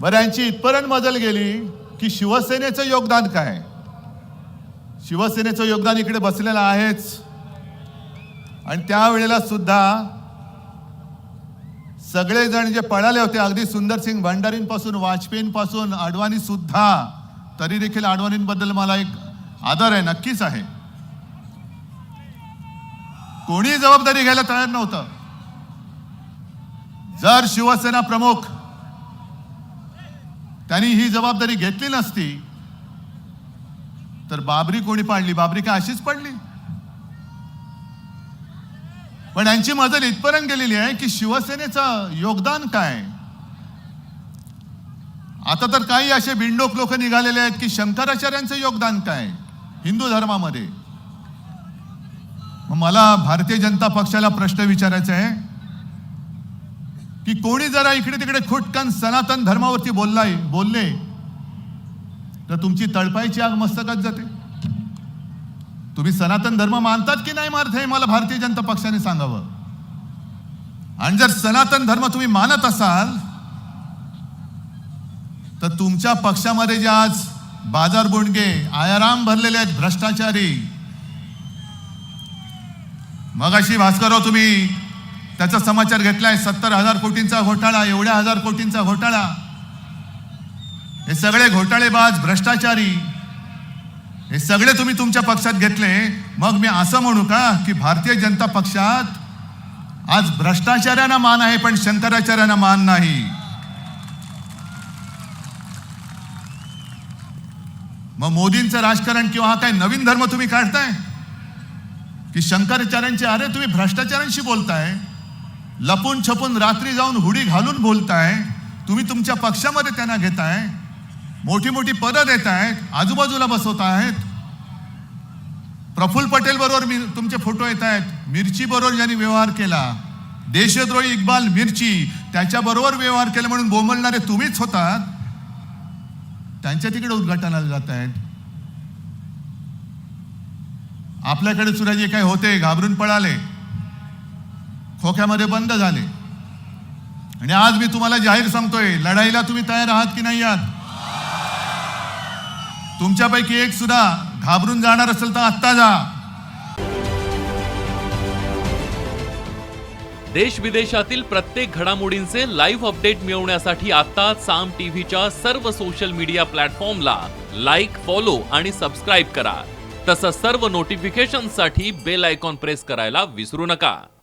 बरं यांची इथपर्यंत मजल गेली की शिवसेनेचं योगदान काय? शिवसेनेचं योगदान इकडे बसलेलं आहेच. आणि त्यावेळेला सुद्धा सगळेजण जे पळाले होते अगदी सुंदरसिंग भंडारींपासून वाजपेयींपासून अडवाणी सुद्धा तरी देखील अडवाणींबद्दल मला एक आदर आहे नक्कीच आहे. कोणी जबाबदारी घ्यायला तयार नव्हतं. जर शिवसेना प्रमुख त्यांनी ही जबाबदारी घेतली नसती तर बाबरी कोणी पाडली? बाबरी काय अशीच पडली? पण यांची मजल इथपर्यंत गेलेली आहे की शिवसेनेचं योगदान काय? आता तर काही असे बिंडोक लोक निघालेले आहेत की शंकराचार्यांचं योगदान काय? हिंदू धर्मामध्ये. मला भारतीय जनता पक्षाला प्रश्न विचारायचा आहे. की कोणी जरा इकडे तिकडे खुटकन सनातन धर्मावरती बोललाय बोलले तर तुमची तळपायची आग मस्तकात जाते. तुम्ही सनातन धर्म मानतात की नाही मानत हे मला भारतीय जनता पक्षाने सांगावं. आणि जर सनातन धर्म तुम्ही मानत असाल तर तुमच्या पक्षामध्ये जे आज बाजार बोंडगे आयाराम भरलेले आहेत भ्रष्टाचारी. मगाशी भास्करराव तुम्ही त्याचा समाचार घेतलाय सत्तर हजार कोटींचा घोटाळा एवढ्या हजार कोटींचा घोटाळा. हे सगळे घोटाळेबाज भ्रष्टाचारी हे सगळे तुम्ही तुमच्या पक्षात घेतले. मग मी असं म्हणू का की भारतीय जनता पक्षात आज भ्रष्टाचार्यांना मान आहे पण शंकराचार्यांना मान नाही. मग मोदींचं राजकारण किंवा हा काय नवीन धर्म तुम्ही काढताय? की शंकराचार्यांचे अरे तुम्ही भ्रष्टाचारांशी बोलताय? लपून छपून रात्री जाऊन हुडी घालून बोलताय तुम्ही तुमच्या पक्षामध्ये त्यांना घेताय मोठी मोठी पदं देत आहेत आजूबाजूला बसवत आहेत प्रफुल्ल पटेल बरोबर मी तुमचे फोटो येत आहेत मिरची बरोबर ज्यांनी व्यवहार केला. देशद्रोही इक्बाल मिरची त्याच्याबरोबर व्यवहार केला म्हणून बोंबलणारे तुम्हीच होतात. त्यांच्या तिकडे उद्घाटनाला जात आहेत आपल्याकडे सुद्धा जे काही होते? घाबरून पळाले. खोक्यामध्ये बंद झाले. आणि आज मी तुम्हाला जाहीर सांगतोय लढाईला तुम्ही तयार आहात की नाही आहात? तुमच्यापैकी एक सुद्धा घाबरून जाणार असेल तर आत्ता जा. देश विदेशातील प्रत्येक घडामोडींचे लाईव्ह अपडेट मिळवण्यासाठी आता साम टीव्हीच्या सर्व सोशल मीडिया प्लॅटफॉर्मला लाईक फॉलो आणि सबस्क्राईब करा. तसंच सर्व नोटिफिकेशनसाठी बेल आयकॉन प्रेस करायला विसरू नका.